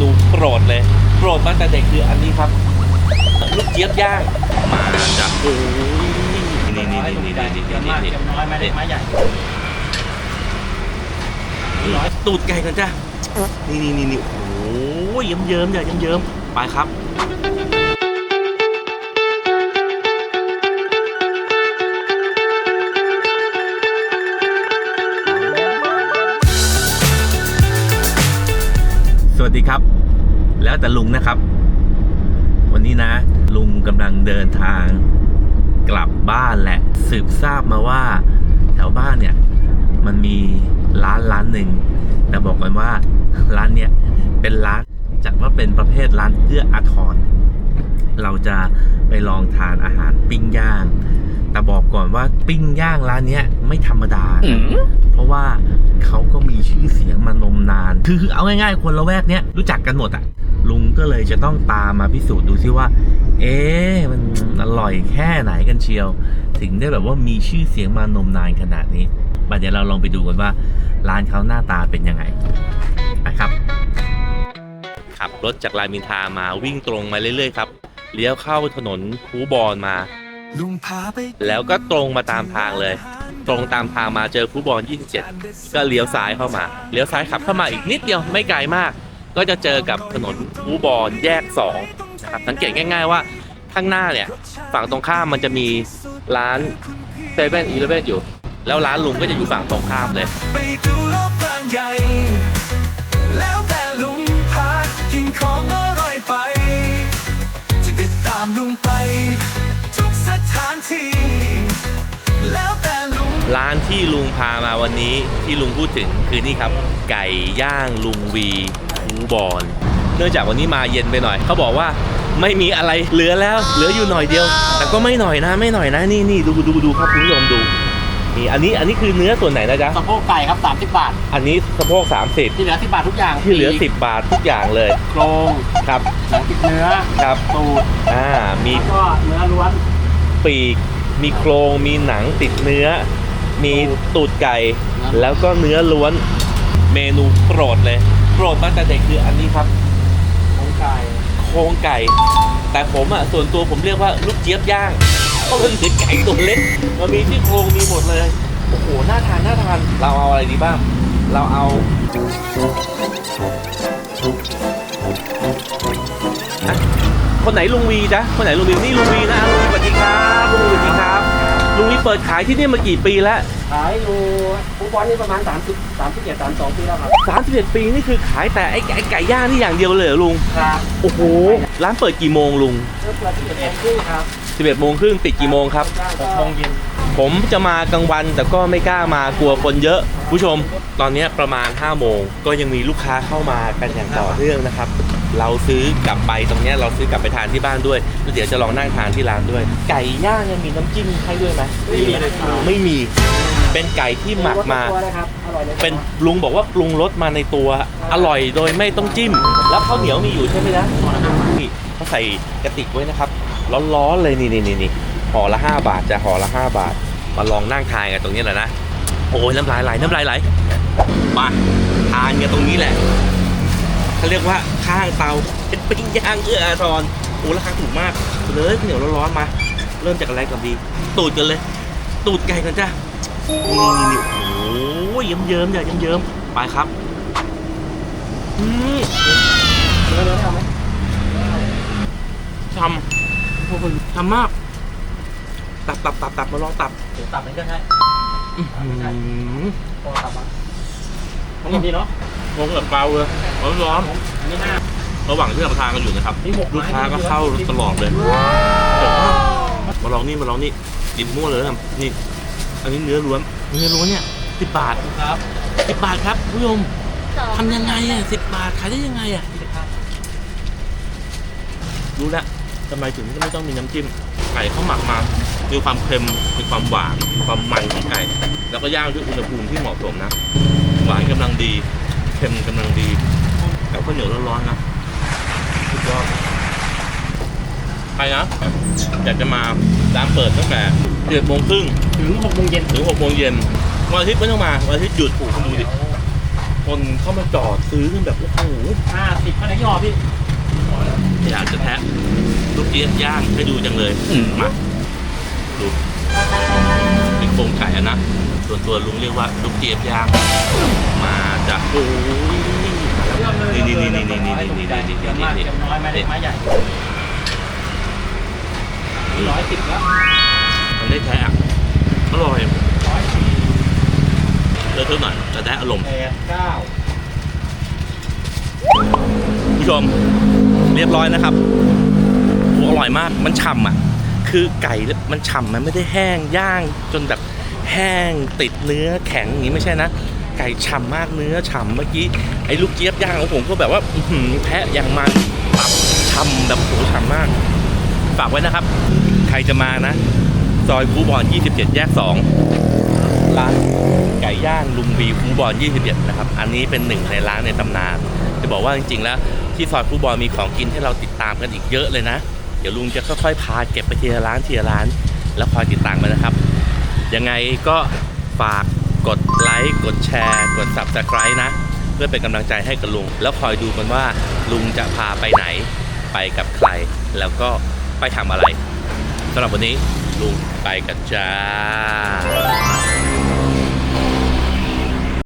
นูโปรดเลยโปรดตั้งแต่เด็กคืออันนี้ครับ ลูกเจี๊ยบย่างมาจากโอ้ยนี่นี่นี่นี่นี่นี่เยอะมากนี่เยอะน้อยไม่ได้ไม้ใหญ่ตูดไก่กันจ้ะนี่นี่นี่นี่โอ้ยเยิ้มเยิ้มๆจ้ะเยิ้มเยิ้มๆไปครับ ดีครับ แล้วแต่ลุงนะครับ วันนี้นะ ลุงกำลังเดินทางกลับบ้านแหละ สืบทราบมาว่า แถวบ้านเนี่ย มันมีร้านร้านหนึ่งแต่บอกกันว่าร้านเนี่ยเป็นร้านจัดว่าเป็นประเภทร้านเอื้ออาทรเราจะไปลองทานอาหารปิ้งย่าง แต่บอกก่อนว่าปิ้งย่างร้านเนี้ยไม่ธรรมดา เพราะว่าเขาก็มีชื่อเสียงมานมนาน คือเอาง่ายๆ คนละแวกเนี้ยรู้จักกันหมดอะลุงก็เลยจะต้องตามมาพิสูจน์ดูซิว่า เอ๊ะมันอร่อยแค่ไหนกันเชียว ถึงได้แบบว่ามีชื่อเสียงมานมนานขนาดนี้บัดเดี๋ยวเราลองไปดูกันว่า ร้านเขาหน้าตาเป็นยังไงนะครับ ขับรถจากรามอินทรามาวิ่งตรงมาเรื่อยๆครับเลี้ยวเข้าถนนคูบอลมาลุงพาไปแล้วก็ตรงมาตามทางเลย ตรงตามทางมาเจอคูบอล27 ก็เลี้ยวซ้ายเข้ามา เลี้ยวซ้ายขับเข้ามาอีกนิดเดียวไม่ไกลมาก ก็จะเจอกับถนนคูบอลแยก2นะครับสังเกตง่าย ๆว่าข้างหน้าเนี่ยฝั่งตรงข้ามมันจะมีร้านเซเว่นอีเลฟเว่นอยู่ แล้วร้านลุงก็จะอยู่ฝั่งตรงข้ามเลยไปดูโลกกลางใหญ่แล้วแต่ลุงพากินของอร่อยไปจะติดตามลุงไป ทุกสถานที่ ร้านที่ลุงพามาวันนี้ที่ลุงพูดถึงคือนี่ครับ ไก่ย่างลุงวีคูบอลเนื่องจากวันนี้มาเย็นไปหน่อย เขาบอกว่าไม่มีอะไรเหลือแล้ว เหลืออยู่หน่อยเดียว แต่ก็ไม่หน่อยนะ ไม่หน่อยนะนี่นี่ดูดูดูครับคุณผู้ชมดูนี่อันนี้อันนี้คือเนื้อส่วนไหนนะจ๊ะสะโพกไก่ครับ 30 บาท อันนี้สะโพก30 ที่เหลือ 10 บาททุกอย่างที่เหลือปีก10 บาททุกอย่างเลยโครงครับหนังติดเนื้อครับตูดอ่ามีแล้วก็เนื้อล้วนปีกมีโครงมีหนังติดเนื้อ มีตูดไก่ แล้วก็เนื้อล้วนเมนูโปรดเลย โปรดตั้งแต่เด็กคืออันนี้ครับของไก่โครงไก่ แต่ผมอะส่วนตัวผมเรียกว่าลูกเจี๊ยบย่างเพราะมันเป็นไก่ตัวเล็กมันมีที่โครงมีหมดเลยโอ้โหน่าทานน่าทานเราเอาอะไรดีบ้าง เราเอาคนไหนลุงวีจ๊ะคนไหนลุงวีนี่ลุงวีนะลุงวีสวัสดีครับลุงวีสวัสดีครับ ลุงวีเปิดขายที่นี่มากี่ปีแล้วขายอยู่ฟุตบอลนี่ประมาณ 30 31 32ปีแล้วครับ31ปีนี่คือขายแต่ไอ้ไอ้ไก่ย่างนี่อย่างเดียวเลยเหรอลุง ครับโอ้โห ร้านเปิดกี่โมงลุงเริ่มเปิด11โมงครึ่งครับ11โมงครึ่งปิดกี่โมงครับ6โมงเย็นผมจะมากลางวันแต่ก็ไม่กล้ามากลัวคนเยอะ ผู้ชม ตอนนี้ประมาณ5โมงก็ยังมีลูกค้าเข้ามากันอย่างต่อเนื่องนะครับ เราซื้อกลับไปตรงเนี้ยเราซื้อกลับไปทานที่บ้านด้วยแล้วเดี๋ยวจะลองนั่งทานที่ร้านด้วย ไก่ย่างยังมีน้ำจิ้มให้ด้วยไหมไม่มีเลยครับ ไม่มี เป็นไก่ที่หมักมา ตัวนะครับ อร่อยเลยเป็นลุงบอกว่าปรุงรสมาในตัวอร่อยโดยไม่ต้องจิ้ม แล้วข้าวเหนียวมีอยู่ใช่ไหมนะนี่เขาใส่กระติกไว้นะครับร้อนๆเลยนี่นี่นี่นี่ห่อละ 5 บาทจะห่อละ 5 บาท มาลองนั่งทานกันตรงนี้แหละนะโอ้ยน้ำลายไหลน้ำลายไหลมาทานกันตรงนี้แหละ เขาเรียกว่าข้างเตาเป็นปิ้งย่างเอื้ออาทรโอ้ราคาถูกมากเลยข้าวเหนียวร้อนๆมา เริ่มจากอะไรก่อนดี ตูดกันเลย ตูดไก่กันจ้ะนี่นี่นี่โอ้ยเยิ้มเยิ้มๆจ้ะเยิ้มเยิ้มๆไปครับอืมเนื้อเนื้อเอาไหมทำโอ้โหทำมาก ตับตับตับตับมาลองตับเดี๋ยวตับมันก็ใช่อื้อหือพอตับมา ของผมดีเนาะงงกับเปล่าเลยร้อนร้อนอันนี้ห้าๆระหว่างที่รับประทานกันอยู่นะครับนี่หกลูกค้าก็เข้าตลอดเลยมาลองนี่มาลองนี่ดิบมั่วเลยนะนี่ อันนี้เนื้อล้วนเนื้อล้วนเนี่ยสิบบาทครับสิบบาทครับผู้ชมทำยังไงอะสิบบาทขายได้ยังไงอะรู้แล้วทำไมถึงไม่ต้องมีน้ำจิ้มไก่เขาหมักมา มีความเค็มมีความหวานมีความมันของไก่ แล้วก็ย่างด้วยอุณหภูมิที่เหมาะสมนะ หวานกำลังดี เค็มกำลังดีกับข้าวเหนียวร้อนๆนะสุดยอดไปนะอยากจะมาร้านเปิดตั้งแต่เจ็ดโมงครึ่งถึงหกโมงเย็นถึงหกโมงเย็นวันอาทิตย์ไม่ต้องมาวันอาทิตย์หยุดปลูกคุณดูดิคนเข้ามาจอดซื้อกันแบบโอ้โหห้าสิบพันยี่ห้อพี่อยากจะแทะลูกเจี๊ยบย่างให้ดูจังเลยมา ดูเป็นโครงไก่อะนะส่วนตัวลุงเรียกว่าลูกเจี๊ยบย่างมาจากโอ้ยนี่นี่นี่นี่นี่นี่นี่นี่นี่นี่เยอะมากเยอะน้อยไม่ได้ไม้ใหญ่ร้อยสิบแล้วมันได้แท้อะอร่อยร้อยสี่เลิศเท่าหน่อยแต่ได้อารมณ์แปดเก้าผู้ชมเรียบร้อยนะครับโอ้อร่อยมากมันฉ่ำอะ คือไก่มันฉ่ำมันไม่ได้แห้งย่างจนแบบแห้งติดเนื้อแข็งอย่างนี้ไม่ใช่นะ ไก่ฉ่ำมากเนื้อฉ่ำเมื่อกี้ไอ้ลูกเจี๊ยบย่างของผมก็แบบว่าหืแพะอย่างมันปับฉ่ำแบบโหฉ่ำมาก ฝากไว้นะครับ ใครจะมานะ ซอยคูบอล27 แยก 2 ร้านไก่ย่างลุงบีคูบอล21 นะครับ อันนี้เป็นหนึ่งในร้านในตำนาน จะบอกว่าจริงๆแล้วที่ซอยคูบอลมีของกินให้เราติดตามกันอีกเยอะเลยนะ ดี๋ยวลุงจะค่อยๆพาเก็บไปทีละร้านทีละร้าน แล้วคอยติดตามกันนะครับ ยังไงก็ฝากกดไลค์กดแชร์ กด subscribe นะ เพื่อเป็นกำลังใจให้กับลุง แล้วคอยดูกันว่าลุงจะพาไปไหนไปกับใคร แล้วก็ไปทำอะไรสำหรับวันนี้ลุงไปกันจ้า